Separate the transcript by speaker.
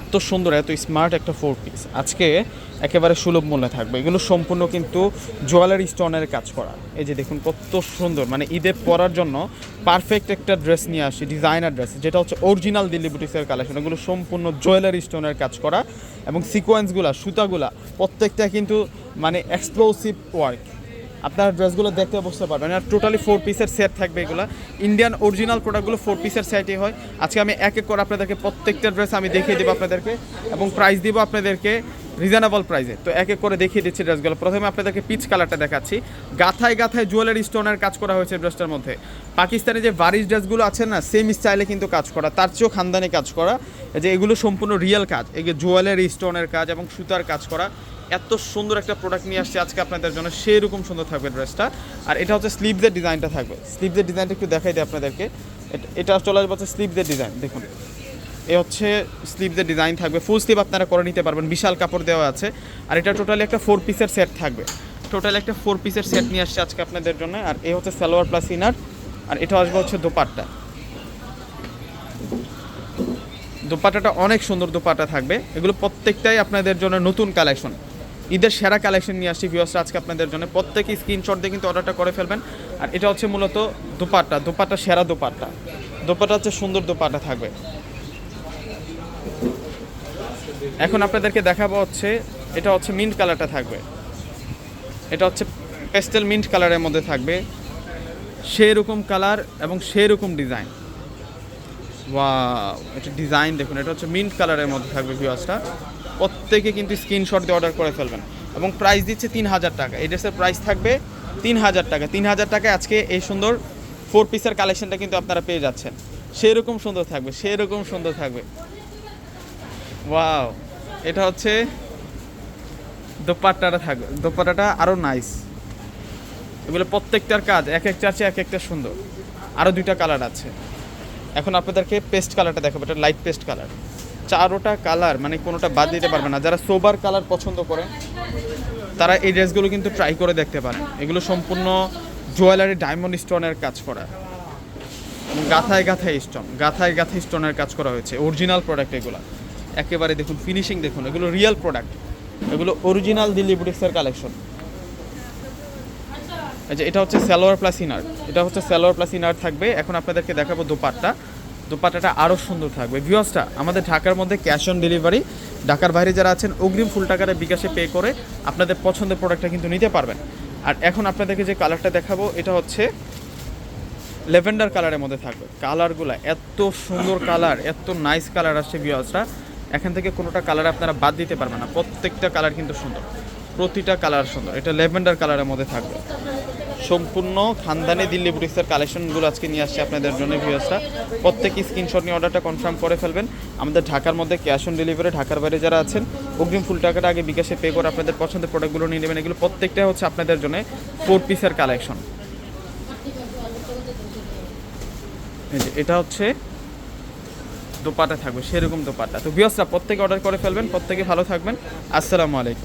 Speaker 1: এত সুন্দর, এত স্মার্ট একটা ফোর পিস আজকে একেবারে সুলভ মূল্যে থাকবে। এগুলো সম্পূর্ণ কিন্তু জুয়েলারি স্টোনের কাজ করা। এই যে দেখুন কত সুন্দর। মানে ঈদে পরার জন্য পারফেক্ট একটা ড্রেস নিয়ে আসি ডিজাইনার ড্রেস যেটা হচ্ছে অরিজিনাল দিল্লি বুটিক্সের কালেকশন এগুলো সম্পূর্ণ জুয়েলারি স্টোনের কাজ করা। এবং সিকোয়েন্সগুলা সুতাগুলা, প্রত্যেকটা কিন্তু মানে এক্সপ্লোসিভ ওয়ার্ক আপনার ড্রেসগুলো দেখতে বুঝতে পারবেন। আর টোটালি ফোর পিসের সেট থাকবে এগুলো। ইন্ডিয়ান অরিজিনাল প্রোডাক্টগুলো ফোর পিসের সেটই হয়। আজকে আমি এক এক করে আপনাদেরকে প্রত্যেকটা ড্রেস আমি দেখিয়ে দেবো আপনাদেরকে এবং প্রাইস দিব আপনাদেরকে রিজনেবল প্রাইসে তো এক এক করে দেখিয়ে দিচ্ছি ড্রেসগুলো প্রথমে আপনাদেরকে পিচ কালারটা দেখাচ্ছি। গাথায় গাথায় জুয়েলারি স্টোনের কাজ করা হয়েছে ড্রেসটার মধ্যে। পাকিস্তানে যে বারিশ ড্রেসগুলো আছে না সেম স্টাইলে কিন্তু কাজ করা। তার চেয়েও খানদানি কাজ করা। যে এগুলো সম্পূর্ণ রিয়েল কাজ। এই যে জুয়েলারি স্টোনের কাজ এবং সুতার কাজ করা। এত সুন্দর একটা প্রোডাক্ট নিয়ে আসছে আজকে আপনাদের জন্য সেই রকম সুন্দর থাকবে ড্রেসটা আর এটা হচ্ছে স্লিভসের ডিজাইনটা থাকবে। স্লিভসের ডিজাইনটা একটু দেখাই দিই আপনাদেরকে। এটা- চলে আসবে হচ্ছে স্লিভসের ডিজাইন দেখুন। এ হচ্ছে স্লিভসের ডিজাইন থাকবে। ফুল স্লিভ আপনারা করে নিতে পারবেন। বিশাল কাপড় দেওয়া আছে। আর এটা টোটালি একটা ফোর পিসের সেট থাকবে। টোটালি একটা ফোর পিসের সেট নিয়ে আসছে আজকে আপনাদের জন্য। আর এ হচ্ছে সালোয়ার প্লাস ইনার আর এটা আসবে হচ্ছে দোপাট্টা। দোপাট্টাটা অনেক সুন্দর দোপাট্টা থাকবে। এগুলো প্রত্যেকটাই আপনাদের জন্য নতুন কালেকশন ঈদের সেরা কালেকশন নিয়ে আসছি ভিউয়ার্সরা আজকে আপনাদের জন্য। প্রত্যেকে স্ক্রিনশট দিয়ে কিন্তু অর্ডারটা করে ফেলবেন। আর এটা হচ্ছে মূলত দোপাট্টা দোপাট্টা, সেরা দোপাট্টা। দোপাট্টা হচ্ছে সুন্দর দোপাট্টা থাকবে। এখন আপনাদেরকে দেখাবো হচ্ছে, এটা হচ্ছে মিন্ট কালারটা থাকবে। এটা হচ্ছে পেস্টেল মিন্ট কালারের মধ্যে থাকবে। সেরকম কালার এবং সেরকম ডিজাইন ওয়াও এটা ডিজাইন দেখুন, এটা হচ্ছে মিন্ট কালারের মধ্যে থাকবে ভিউয়ার্সটা প্রত্যেকে কিন্তু স্ক্রিনশট দিয়ে অর্ডার করে ফেলবেন। এবং প্রাইস দিচ্ছে তিন হাজার টাকা। এই ড্রেসের প্রাইস থাকবে তিন হাজার টাকা। তিন হাজার টাকায় আজকে এই সুন্দর ফোর পিসের কালেকশনটা কিন্তু আপনারা পেয়ে যাচ্ছেন। সেরকম সুন্দর থাকবে, সেরকম সুন্দর থাকবে। ওয়াও এটা হচ্ছে দোপাট্টাটা থাকবে। দোপাট্টাটা আরও নাইস এগুলো প্রত্যেকটার কাজ, এক একটা আছে এক একটা সুন্দর। আরও দুইটা কালার আছে। এখন আপনাদেরকে পেস্ট কালারটা দেখাবো। এটা লাইট পেস্ট কালার চারোটা কালার মানে কোনোটা বাদ দিতে পারবে না। যারা সোবার কালার পছন্দ করেন, তারা এই ড্রেসগুলো কিন্তু ট্রাই করে দেখতে পারেন। এগুলো সম্পূর্ণ জুয়েলারি ডায়মন্ড স্টোনের কাজ করা। গাথায় গাথায় স্টোন গাথায় গাথায় স্টোনের কাজ করা হয়েছে। অরিজিনাল প্রোডাক্ট এগুলো। একেবারে দেখুন ফিনিশিং দেখুন, এগুলো রিয়েল প্রোডাক্ট এগুলো অরিজিনাল দিল্লি বুটিক্সের কালেকশন আচ্ছা এটা হচ্ছে স্যালোয়ার প্লাস ইনার। এটা হচ্ছে সালোয়ার প্লাস ইনার থাকবে। এখন আপনাদেরকে দেখাবো দোপাট্টা। দোপাট্টাটা আরও সুন্দর থাকবে। ভিউয়ার্সটা আমাদের ঢাকার মধ্যে ক্যাশ অন ডেলিভারি ঢাকার বাইরে যারা আছেন, অগ্রিম ফুল টাকাটা বিকাশে পে করে আপনাদের পছন্দের প্রোডাক্টটা কিন্তু নিতে পারবেন। আর এখন আপনাদেরকে যে কালারটা দেখাবো, এটা হচ্ছে লেভেন্ডার কালারের মধ্যে থাকবে। কালারগুলো এত সুন্দর কালার এত নাইস কালার আসছে ভিউয়ার্সরা এখান থেকে কোনোটা কালার আপনারা বাদ দিতে পারবেন না। প্রত্যেকটা কালার কিন্তু সুন্দর। প্রতিটা কালার সুন্দর। এটা লেভেন্ডার কালারের মধ্যে থাকবে। সম্পূর্ণ খানদানি দিল্লি বুটিক্সের কালেকশনগুলো আজকে নিয়ে আসছে আপনাদের জন্য ভিউয়ার্সরা। প্রত্যেকে স্ক্রিনশট নিয়ে অর্ডারটা কনফার্ম করে ফেলবেন। আমাদের ঢাকার মধ্যে ক্যাশ অন ডেলিভারি ঢাকার বাইরে যারা আছেন, অগ্রিম ফুল টাকাটা আগে বিকাশে পে করে আপনাদের পছন্দের প্রোডাক্টগুলো নিয়ে নেবেন। এগুলো প্রত্যেকটা হচ্ছে আপনাদের জন্য ফোর পিসের কালেকশন এটা হচ্ছে দোপাটা থাকবে, সেরকম দোপাটা। তো ভিউয়ার্সরা প্রত্যেকে অর্ডার করে ফেলবেন, প্রত্যেকে ভালো থাকবেন। আসসালামু আলাইকুম।